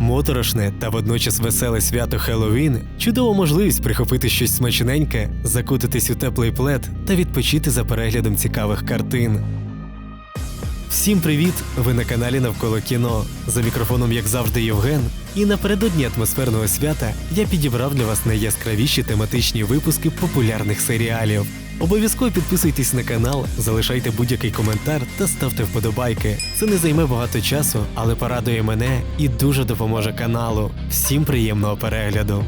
Моторошне та водночас веселе свято Хеллоуін – чудова можливість прихопити щось смачненьке, закутатись у теплий плед та відпочити за переглядом цікавих картин. Всім привіт! Ви на каналі Навколо кіно. За мікрофоном, як завжди, Євген. І напередодні атмосферного свята я підібрав для вас найяскравіші тематичні випуски популярних серіалів. Обов'язково підписуйтесь на канал, залишайте будь-який коментар та ставте вподобайки. Це не займе багато часу, але порадує мене і дуже допоможе каналу. Всім приємного перегляду!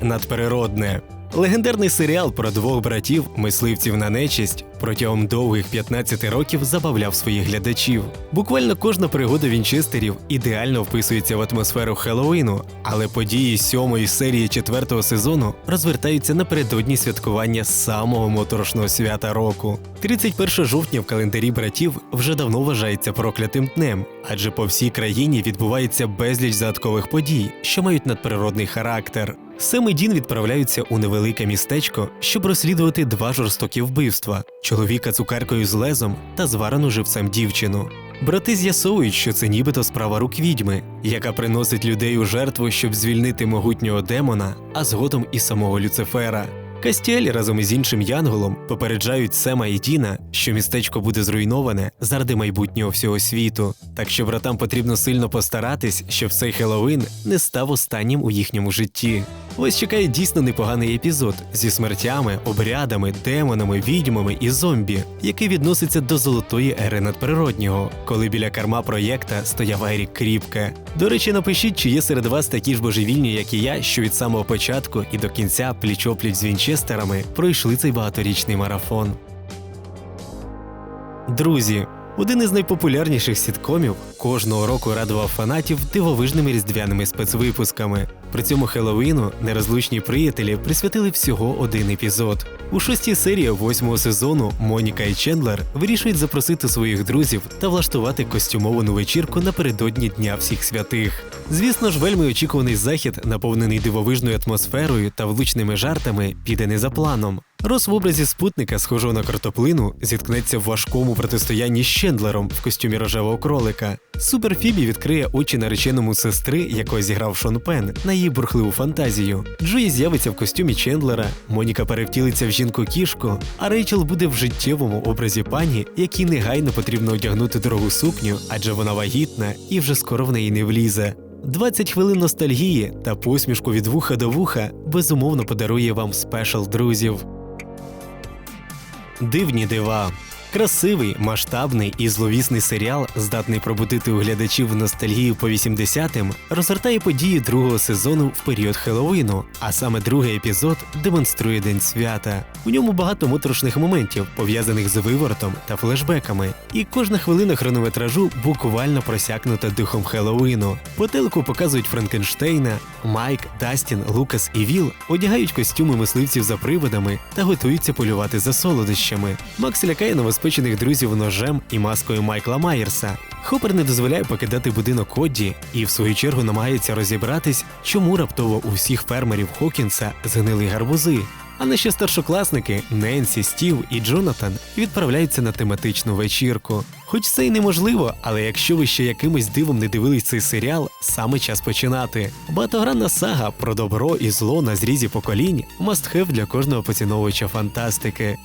Надприродне. Легендарний серіал про двох братів, мисливців на нечисть, протягом довгих 15 років забавляв своїх глядачів. Буквально кожна пригода Вінчестерів ідеально вписується в атмосферу Хеллоуіну, але події сьомої серії четвертого сезону розвертаються напередодні святкування самого моторошного свята року. 31 жовтня в календарі братів вже давно вважається проклятим днем, адже по всій країні відбувається безліч загадкових подій, що мають надприродний характер. Сем і Дін відправляються у невелике містечко, щоб розслідувати два жорстокі вбивства: чоловіка цукеркою з лезом та зварену живцем дівчину. Брати з'ясовують, що це нібито справа рук відьми, яка приносить людей у жертву, щоб звільнити могутнього демона, а згодом і самого Люцифера. Кастіель разом із іншим Янголом попереджають Сема і Діна, що містечко буде зруйноване заради майбутнього всього світу. Так що братам потрібно сильно постаратись, щоб цей Хеллоуін не став останнім у їхньому житті. Ось чекає дійсно непоганий епізод зі смертями, обрядами, демонами, відьмами і зомбі, який відноситься до золотої ери надприроднього, коли біля карма проєкта стояв Ерік Кріпке. До речі, напишіть, чи є серед вас такі ж божевільні, як і я, що від самого початку і до кінця пліч-опліч з Вінчестерами пройшли цей багаторічний марафон. Друзі, один із найпопулярніших сіткомів кожного року радував фанатів дивовижними різдвяними спецвипусками. При цьому Хеллоуіну нерозлучні приятелі присвятили всього один епізод. У шостій серії восьмого сезону Моніка і Чендлер вирішують запросити своїх друзів та влаштувати костюмовану вечірку напередодні Дня всіх святих. Звісно ж, вельми очікуваний захід, наповнений дивовижною атмосферою та влучними жартами, піде не за планом. Рос в образі спутника, схожого на картоплину, зіткнеться в важкому протистоянні з Чендлером в костюмі рожевого кролика. Супер Фібі відкриє очі нареченому сестри, якого зіграв Шон Пен, на її бурхливу фантазію. Джої з'явиться в костюмі Чендлера, Моніка перевтілиться в жінку кішку, а Рейчел буде в життєвому образі пані, якій негайно потрібно одягнути дорогу сукню, адже вона вагітна і вже скоро в неї не влізе. 20 хвилин ностальгії та посмішку від вуха до вуха безумовно подарує вам спешл друзів. Дивні дива. Красивий, масштабний і зловісний серіал, здатний пробудити у глядачів ностальгію по 80-м, розгортає події другого сезону в період Хеллоуіну, а саме другий епізод демонструє День свята. У ньому багато моторошних моментів, пов'язаних з виворотом та флешбеками, і кожна хвилина хронометражу буквально просякнута духом Хеллоуіну. По телеку показують Франкенштейна, Майк, Дастін, Лукас і Віл одягають костюми мисливців за приводами та готуються полювати за солодощами. Макс лякає новоспечених друзів ножем і маскою Майкла Майерса. Хопер не дозволяє покидати будинок Кодді і в свою чергу намагається розібратись, чому раптово у всіх фермерів Хокінса згнили гарбузи. А наші старшокласники Ненсі, Стів і Джонатан відправляються на тематичну вечірку. Хоч це й неможливо, але якщо ви ще якимось дивом не дивились цей серіал, саме час починати. Багатогранна сага про добро і зло на зрізі поколінь мастхев для кожного поціновувача фантастики.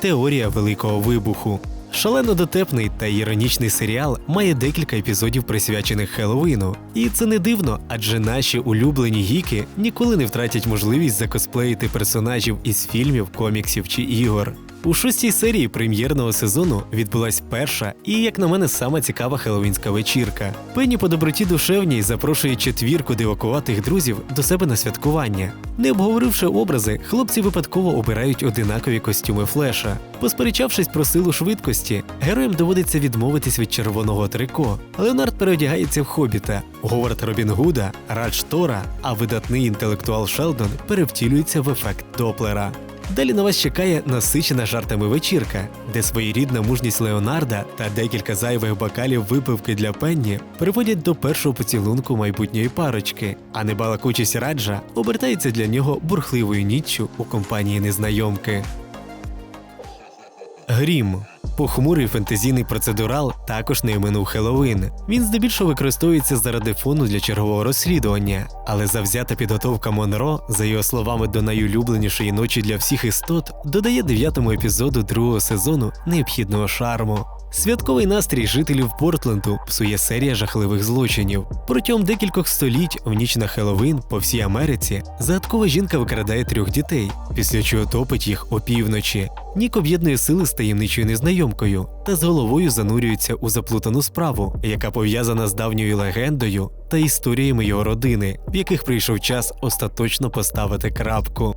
Теорія Великого Вибуху. Шалено дотепний та іронічний серіал має декілька епізодів присвячених Хеллоуіну. І це не дивно, адже наші улюблені гіки ніколи не втратять можливість закосплеїти персонажів із фільмів, коміксів чи ігор. У шостій серії прем'єрного сезону відбулась перша і, як на мене, сама цікава хеллоуінська вечірка. Пенні по доброті душевній запрошує четвірку дивакуватих друзів до себе на святкування. Не обговоривши образи, хлопці випадково обирають одинакові костюми флеша. Посперечавшись про силу швидкості, героям доводиться відмовитись від червоного трико. Леонард переодягається в хобіта, Говард Робін Гуда, Радж Тора, а видатний інтелектуал Шелдон перевтілюється в ефект Доплера. Далі на вас чекає насичена жартами вечірка, де своєрідна мужність Леонарда та декілька зайвих бокалів випивки для Пенні приводять до першого поцілунку майбутньої парочки, а небалакучість раджа обертається для нього бурхливою ніччю у компанії незнайомки. Грім. Похмурий фентезійний процедурал також не оминув Хеллоуін. Він здебільшого використовується заради фону для чергового розслідування, але завзята підготовка Монро, за його словами, до найулюбленішої ночі для всіх істот, додає дев'ятому епізоду другого сезону необхідного шарму. Святковий настрій жителів Портленду псує серія жахливих злочинів. Протягом декількох століть в ніч на Хеллоуін по всій Америці загадкова жінка викрадає трьох дітей, після чого топить їх опівночі. Нік об'єднує сили з таємничою незнайомкою та з головою занурюється у заплутану справу, яка пов'язана з давньою легендою та історіями його родини, в яких прийшов час остаточно поставити крапку.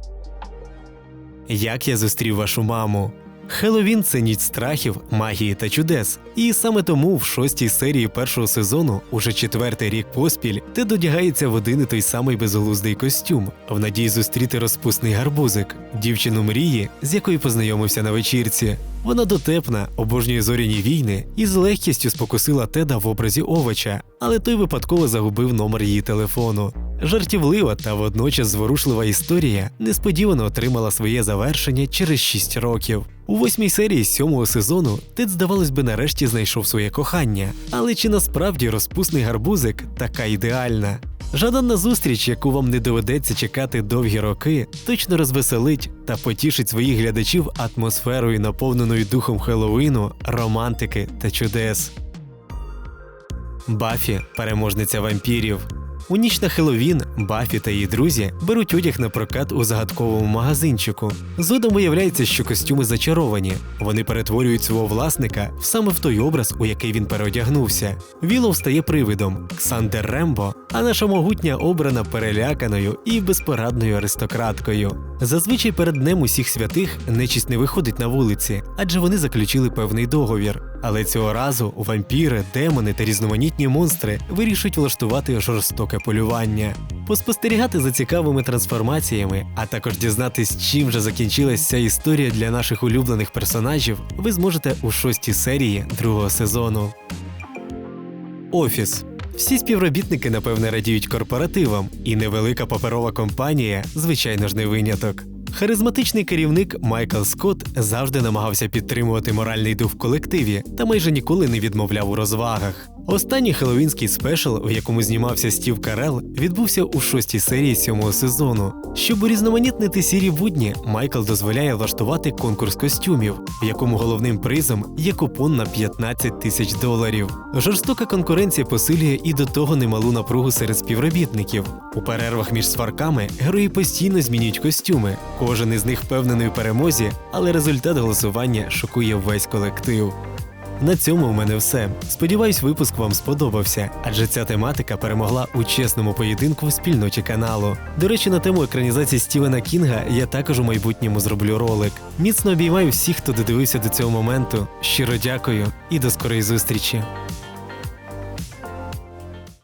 Як я зустрів вашу маму? Хеллоуін – це ніч страхів, магії та чудес. І саме тому в шостій серії першого сезону, уже четвертий рік поспіль, Тед одягається в один і той самий безглуздий костюм, в надії зустріти розпусний гарбузик, дівчину мрії, з якою познайомився на вечірці. Вона дотепна, обожнює зоряні війни і з легкістю спокусила Теда в образі овоча, але той випадково загубив номер її телефону. Жартівлива та водночас зворушлива історія несподівано отримала своє завершення через 6 років. У восьмій серії сьомого сезону Тед, здавалось би, нарешті знайшов своє кохання. Але чи насправді розпусний гарбузик така ідеальна? Жаданна зустріч, яку вам не доведеться чекати довгі роки, точно розвеселить та потішить своїх глядачів атмосферою, наповненою духом Хеллоуіну, романтики та чудес. Бафі переможниця вампірів. У ніч на Хеллоуін Бафі та її друзі беруть одяг на прокат у загадковому магазинчику. Згодом виявляється, що костюми зачаровані. Вони перетворюють свого власника саме в той образ, у який він переодягнувся. Вілов стає привидом Ксандер Рембо, а наша могутня обрана переляканою і безпорадною аристократкою. Зазвичай перед днем усіх святих нечість не виходить на вулиці, адже вони заключили певний договір. Але цього разу вампіри, демони та різноманітні монстри вирішують влаштувати жорстоке полювання. Поспостерігати за цікавими трансформаціями, а також дізнатись, чим же закінчилась ця історія для наших улюблених персонажів, ви зможете у шостій серії другого сезону. Офіс. Всі співробітники, напевне, радіють корпоративам, і невелика паперова компанія, звичайно ж, не виняток. Харизматичний керівник Майкл Скотт завжди намагався підтримувати моральний дух в колективі та майже ніколи не відмовляв у розвагах. Останній хеллоуінський спешл, в якому знімався Стів Карел, відбувся у шостій серії сьомого сезону. Щоб урізноманітнити сірі будні, Майкл дозволяє влаштувати конкурс костюмів, в якому головним призом є купон на 15 тисяч доларів. Жорстока конкуренція посилює і до того немалу напругу серед співробітників. У перервах між сварками герої постійно змінюють костюми. Кожен із них впевнений у перемозі, але результат голосування шокує весь колектив. На цьому у мене все. Сподіваюсь, випуск вам сподобався, адже ця тематика перемогла у чесному поєдинку в спільноті каналу. До речі, на тему екранізації Стівена Кінга я також у майбутньому зроблю ролик. Міцно обіймаю всіх, хто додивився до цього моменту. Щиро дякую і до скорої зустрічі.